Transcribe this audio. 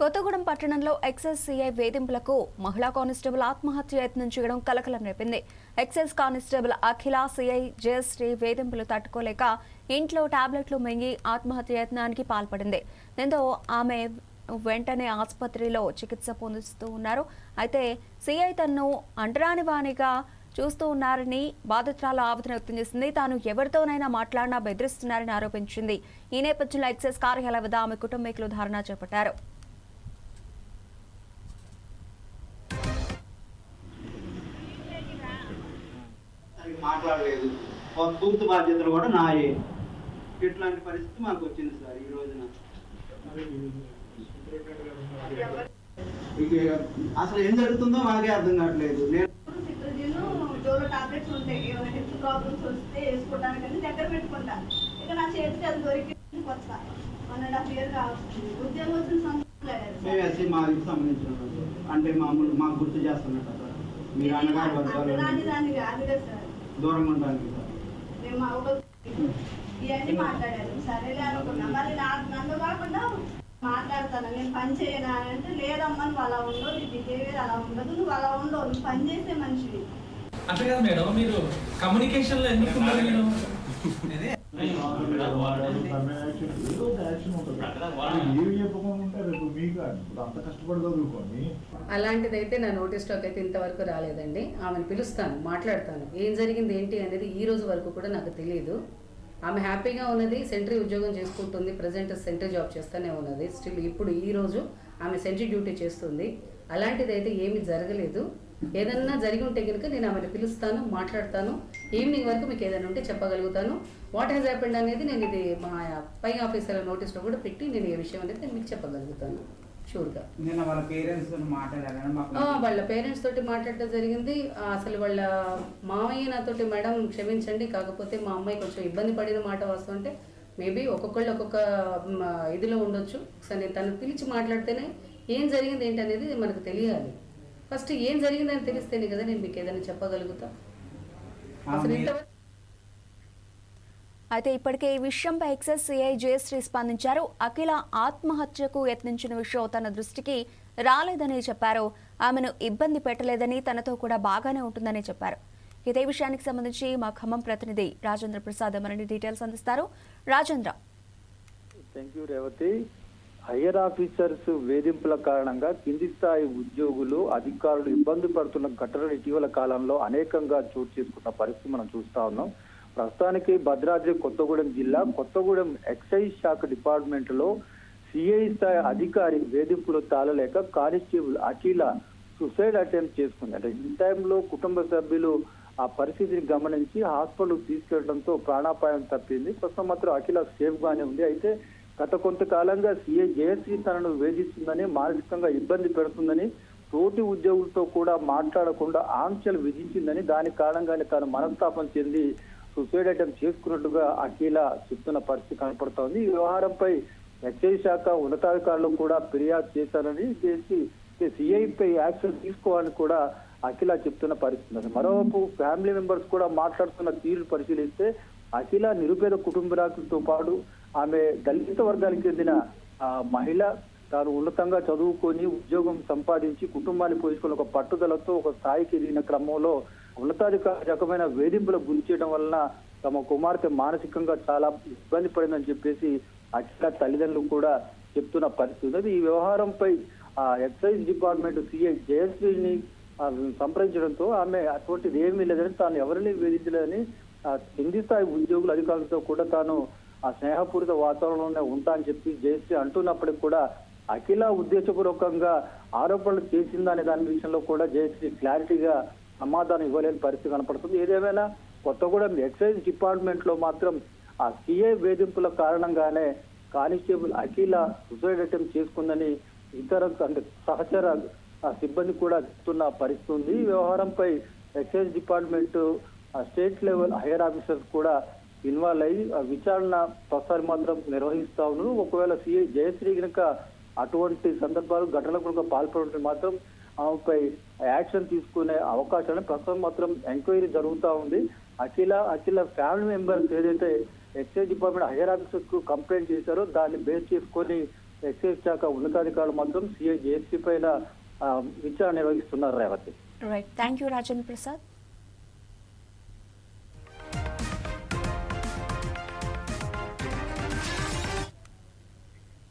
కొత్తగూడెం పట్టణంలో excise CI వేధింపులకు మహిళా కానిస్టేబుల్ ఆత్మహత్య యత్నం చేయడం కలకలం రేపింది. Excise constable Akhila CI Jayashree వేధింపులు తట్టుకోలేక ఇంట్లో టాబ్లెట్లు మింగి ఆత్మహత్య యత్నానికి పాల్పడింది. దీంతో ఆమె వెంటనే ఆసుపత్రిలో చికిత్స పొందుతూ ఉన్నారు. అయితే సీఐ తన్ను అంటరాని వాణిగా చూస్తూ ఉన్నారని బాధితురాలు ఆవేదన వ్యక్తం చేసింది. తాను ఎవరితోనైనా మాట్లాడినా బెదిరిస్తున్నారని ఆరోపించింది. ఈ నేపథ్యంలో ఎక్సైజ్ కార్యాలయ వద్ద ఆమె కుటుంబీకులు ధారణ చేపట్టారు. సరిగ్గా మాట్లాడలేదు. ఒక పూర్తి బాధ్యతలు కూడా నాయే. ఇట్లాంటి పరిస్థితి మాకు వచ్చింది సార్ ఈ రోజున? ఇక అసలు ఏం జరుగుతుందో మాకే అర్థం కావట్లేదు. నేను టాబ్లెట్స్ ఉంటాయి. ఏమైనా హెల్త్ ప్రాబ్లమ్స్ వస్తే వేసుకోవడానికి దగ్గర పెట్టుకుంటా ఇక నా చేతికి అది దొరికి వస్తా వన్ అండ్ హాఫ్ ఇయర్ కావచ్చు. ఉద్యోగం వచ్చిన మాకు సంబంధించిన. అంటే మామూలు మాకు గుర్తు చేస్తున్నట్టు సార్ మీరు అన్నగారు దాని దాన్ని కాదులే సార్. దూరంగా ఉండడానికి మేము ఇవన్నీ మాట్లాడారు. సరేలే అనుకున్నా. మరి నా నన్ను కాకుండా మాట్లాడతాను. నేను పని చేయనా అంటే లేదమ్మా నువ్వు అలా ఉండవు. నీ బిహేవియర్ అలా ఉండదు. నువ్వు అలా ఉండవు. నువ్వు పని చేసే మనిషివి. అంతే కదా మేడం. మీరు కమ్యూనికేషన్లో ఎందుకు అలాంటిదైతే నా నోటీస్లోకి అయితే ఇంతవరకు రాలేదండి. ఆమెను పిలుస్తాను మాట్లాడతాను. ఏం జరిగింది ఏంటి అనేది ఈ రోజు వరకు కూడా నాకు తెలియదు ఆమె హ్యాపీగా ఉన్నది సెంట్రీ ఉద్యోగం చేసుకుంటుంది ప్రజెంట్ సెంట్రీ జాబ్ చేస్తూనే ఉన్నది. స్టిల్ ఇప్పుడు ఈ రోజు ఆమె సెంట్రీ డ్యూటీ చేస్తుంది. అలాంటిదైతే ఏమీ జరగలేదు. ఏదన్నా జరిగి ఉంటే కనుక నేను ఆమెను పిలుస్తాను మాట్లాడతాను. ఈవినింగ్ వరకు మీకు ఏదైనా ఉంటే చెప్పగలుగుతాను. వాట్ హ్యాస్ హ్యాపెండ్ అనేది నేను ఇది మా పై ఆఫీసర్ నోటీస్లో కూడా పెట్టి నేను ఏ విషయం అనేది నేను మీకు చెప్పగలుగుతాను. షూర్గా నేను వాళ్ళ పేరెంట్స్ వాళ్ళ పేరెంట్స్ తోటి మాట్లాడడం జరిగింది. అసలు వాళ్ళ మామయ్య నాతోటి మేడం క్షమించండి కాకపోతే మా అమ్మాయి కొంచెం ఇబ్బంది పడిన మాట వస్తుంటే మేబీ ఒక్కొక్కళ్ళు ఒక్కొక్క ఇదిలో ఉండొచ్చు. నేను తను పిలిచి మాట్లాడితేనే ఏం జరిగింది ఏంటి అనేది మనకు తెలియాలి. ఫస్ట్ ఏం జరిగిందని తెలిస్తేనే కదా నేను మీకు ఏదైనా చెప్పగలుగుతా. అసలు ఇంతవరకు అయితే ఇప్పటికే ఈ విషయంపై ఎక్సైజ్ సిఐ జయశ్రీ స్పందించారు. అఖిల ఆత్మహత్యకు యత్నించిన విషయం తన దృష్టికి రాలేదని చెప్పారు. ఆమెను ఇబ్బంది పెట్టలేదని తనతో కూడా బాగానే ఉంటుందని చెప్పారు. ఇదే విషయానికి సంబంధించి మా ఖమ్మం ప్రతినిధి రాజేంద్ర ప్రసాద్ మరిన్ని డీటెయిల్స్ అందిస్తారు. Rajendra. Thank you Revathi. Higher officers వేధింపుల కారణంగా కింది స్థాయి ఉద్యోగులు అధికారులు ఇబ్బంది పడుతున్న ఘటనలు ఇటీవల కాలంలో అనేకంగా చోటు చేసుకున్న పరిస్థితి మనం చూస్తా ఉన్నాం. ప్రస్తుతానికి భద్రాద్రి కొత్తగూడెం జిల్లా కొత్తగూడెం ఎక్సైజ్ శాఖ డిపార్ట్మెంట్లో సిఐ స్థాయి అధికారి వేధింపులు తాళలేక కానిస్టేబుల్ అఖిల సుసైడ్ అటెంప్ట్ చేసుకుంది. అంటే ఈ టైంలో కుటుంబ సభ్యులు ఆ పరిస్థితిని గమనించి హాస్పిటల్ తీసుకెళ్ళడంతో ప్రాణాపాయం తప్పింది. ప్రస్తుతం మాత్రం అఖిల సేఫ్ గానే ఉంది. అయితే గత కొంతకాలంగా సీఎం జయశ్రీ తనను వేధిస్తుందని మానసికంగా ఇబ్బంది పెడుతుందని తోటి ఉద్యోగులతో కూడా మాట్లాడకుండా ఆంక్షలు విధించిందని దాని కారణంగానే తాను మనస్తాపం చెంది సూసైడ్ అటెంప్ట్ చేసుకున్నట్టుగా అఖిల చెప్తున్న పరిస్థితి కనపడుతోంది. ఈ వ్యవహారంపై ఎస్ఐ శాఖ ఉన్నతాధికారులు కూడా ఫిర్యాదు చేశారని చేసి సిఐపై యాక్షన్ తీసుకోవాలని కూడా అఖిల చెప్తున్న పరిస్థితి ఉంది మరోవైపు ఫ్యామిలీ మెంబర్స్ కూడా మాట్లాడుతున్న తీరు పరిశీలిస్తే అఖిల నిరుపేద కుటుంబరాకులతో పాటు ఆమె దళిత వర్గానికి చెందిన మహిళ తాను ఉన్నతంగా చదువుకొని ఉద్యోగం సంపాదించి కుటుంబాన్ని పోషించుకుని ఒక పట్టుదలతో ఒక స్థాయికి ఎదిగిన క్రమంలో ఉన్నతాధికారి రకమైన వేధింపులకు గురి చేయడం వలన తమ కుమార్తె మానసికంగా చాలా ఇబ్బంది పడిందని చెప్పేసి అఖిల తల్లిదండ్రులు కూడా చెప్తున్న పరిస్థితి ఉంది ఈ వ్యవహారంపై ఆ, ఎక్సైజ్ డిపార్ట్మెంట్ సిఐ జయశ్రీని సంప్రదించడంతో ఆమె అటువంటిది ఏమీ లేదని తాను ఎవరిని వేధించలేదని కింది స్థాయి ఉద్యోగుల అధికారులతో కూడా తాను ఆ స్నేహపూరిత వాతావరణంలోనే ఉంటా అని చెప్పి జయశ్రీ అంటున్నప్పటికీ కూడా అఖిల ఉద్దేశపూర్వకంగా ఆరోపణలు చేసిందనే దాని విషయంలో కూడా జయశ్రీ క్లారిటీగా సమాధానం ఇవ్వలేని పరిస్థితి కనపడుతుంది. ఏదేమైనా కొత్తగూడెం ఎక్సైజ్ డిపార్ట్మెంట్లో మాత్రం ఆ సిఐ వేధింపుల కారణంగానే కానిస్టేబుల్ అఖిల సూసైడ్ అటెంప్ట్ చేసుకుందని ఇతర అంటే సహచర సిబ్బంది కూడా చెప్తున్న పరిస్థితి ఉంది. ఈ వ్యవహారంపై excise department state level higher officers కూడా ఇన్వాల్వ్ అయ్యి ఆ విచారణ ప్రసారి మాత్రం నిర్వహిస్తా ఉన్నారు ఒకవేళ సిఐ జయశ్రీ కనుక అటువంటి సందర్భాలు ఘటనలకు కనుక పాల్పడుతుంటే మాత్రం ఆమెపై యాక్షన్ తీసుకునే అవకాశాన్ని ప్రస్తుతం మాత్రం ఎంక్వైరీ జరుగుతూ ఉంది. అఖిల అఖిల ఫ్యామిలీ మెంబర్స్ ఏదైతే ఎక్సైజ్ డిపార్ట్మెంట్ హైయర్ ఆఫీసర్స్కు కంప్లైంట్ చేశారో దాన్ని బేస్ చేసుకొని ఎక్సైజ్ శాఖ ఉన్నతాధికారులు మాత్రం సిఐ జేఎస్పీ పైన విచారణ నిర్వహిస్తున్నారు Revathi. Right thank you Rajendra Prasad